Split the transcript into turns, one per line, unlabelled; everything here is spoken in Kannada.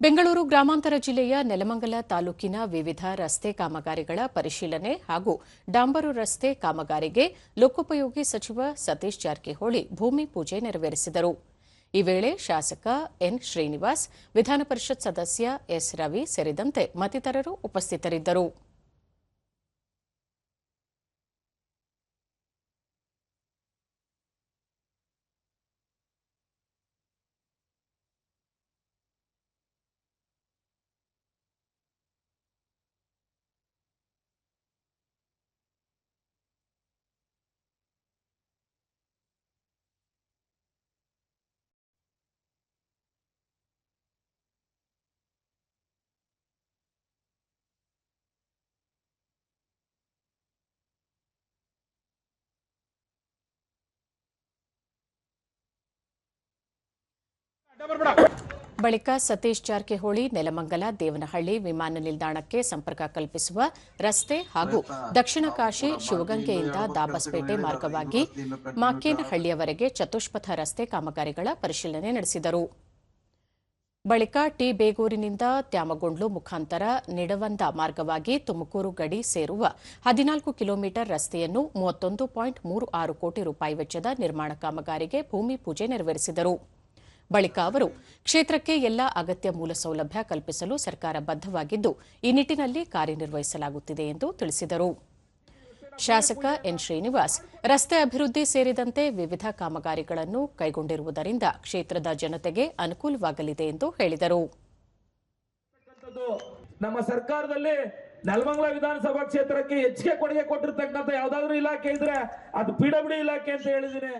ಬೆಂಗಳೂರು ಗ್ರಾಮಾಂತರ ಜಿಲ್ಲೆಯ ನೆಲಮಂಗಲ ತಾಲೂಕಿನ ವಿವಿಧ ರಸ್ತೆ ಕಾಮಗಾರಿಗಳ ಪರಿಶೀಲನೆ ಹಾಗೂ ಡಾಂಬರು ರಸ್ತೆ ಕಾಮಗಾರಿಗೆ ಲೋಕೋಪಯೋಗಿ ಸಚಿವ ಸತೀಶ್ ಜಾರಕಿಹೊಳಿ ಭೂಮಿ ಪೂಜೆ ನೆರವೇರಿಸಿದರು. ಈ ವೇಳೆ ಶಾಸಕ ಎನ್ ಶ್ರೀನಿವಾಸ್ ವಿಧಾನಪರಿಷತ್ ಸದಸ್ಯ ಎಸ್ ರವಿ ಸೇರಿದಂತೆ ಮತ್ತಿತರರು ಉಪಸ್ಥಿತರಿದ್ದರು. ಬಳಿಕ ಸತೀಶ್ ಜಾರಕಿಹೊಳಿ, ನೆಲಮಂಗಲ, ದೇವನಹಳ್ಳಿ ವಿಮಾನ ನಿಲ್ದಾಣಕ್ಕೆ ಸಂಪರ್ಕ ಕಲ್ಪಿಸುವ ರಸ್ತೆ ಹಾಗೂ ದಕ್ಷಿಣ ಕಾಶಿ, ಶಿವಗಂಗೆಯಿಂದ ದಾಬಸ್ಪೇಟೆ ಮಾರ್ಗವಾಗಿ ಮಾಕೇನಹಳ್ಳಿಯವರೆಗೆ ಚತುಷ್ಪಥ ರಸ್ತೆ ಕಾಮಗಾರಿಗಳ ಪರಿಶೀಲನೆ ನಡೆಸಿದರು. ಬಳಿಕ ಟಿ ಬೇಗೂರಿನಿಂದ ತ್ಯಾಮಗೊಂಡ್ಲು ಮುಖಾಂತರ ನಿಡವಂದ ಮಾರ್ಗವಾಗಿ ತುಮಕೂರು ಗಡಿ ಸೇರುವ ಹದಿನಾಲ್ಕು ಕಿಲೋಮೀಟರ್ ರಸ್ತೆಯನ್ನು ಮೂವತ್ತೊಂದು ಪಾಯಿಂಟ್ ಮೂರು ಆರು ಕೋಟಿ ರೂಪಾಯಿ ವೆಚ್ಚದ ನಿರ್ಮಾಣ ಕಾಮಗಾರಿಗೆ ಭೂಮಿ ಪೂಜೆ ನೆರವೇರಿಸಿದರು. ಬಳಿಕ ಅವರು ಕ್ಷೇತ್ರಕ್ಕೆ ಎಲ್ಲಾ ಅಗತ್ಯ ಮೂಲಸೌಲಭ್ಯ ಕಲ್ಪಿಸಲು ಸರ್ಕಾರ ಬದ್ದವಾಗಿದ್ದು ಈ ನಿಟ್ಟಿನಲ್ಲಿ ಕಾರ್ಯನಿರ್ವಹಿಸಲಾಗುತ್ತಿದೆ ಎಂದು ತಿಳಿಸಿದರು. ಶಾಸಕ ಎನ್ ಶ್ರೀನಿವಾಸ್, ರಸ್ತೆ ಅಭಿವೃದ್ಧಿ ಸೇರಿದಂತೆ ವಿವಿಧ ಕಾಮಗಾರಿಗಳನ್ನು ಕೈಗೊಂಡಿರುವುದರಿಂದ ಕ್ಷೇತ್ರದ ಜನತೆಗೆ ಅನುಕೂಲವಾಗಲಿದೆ ಎಂದು ಹೇಳಿದರು.
ನಮ್ಮ ಸರ್ಕಾರದಲ್ಲಿ ನೆಲಮಂಗಲ ವಿಧಾನಸಭಾ ಕ್ಷೇತ್ರಕ್ಕೆ ಹೆಚ್ಚಿಗೆ ಕೊಡುಗೆ ಕೊಟ್ಟಿರ್ತಕ್ಕಂಥ ಯಾವ್ದಾದ್ರು ಇಲಾಖೆ ಇದ್ರೆ ಅದು ಪಿಡಬ್ಲ್ಯೂ ಇಲಾಖೆ ಅಂತ ಹೇಳಿದ್ದೀನಿ.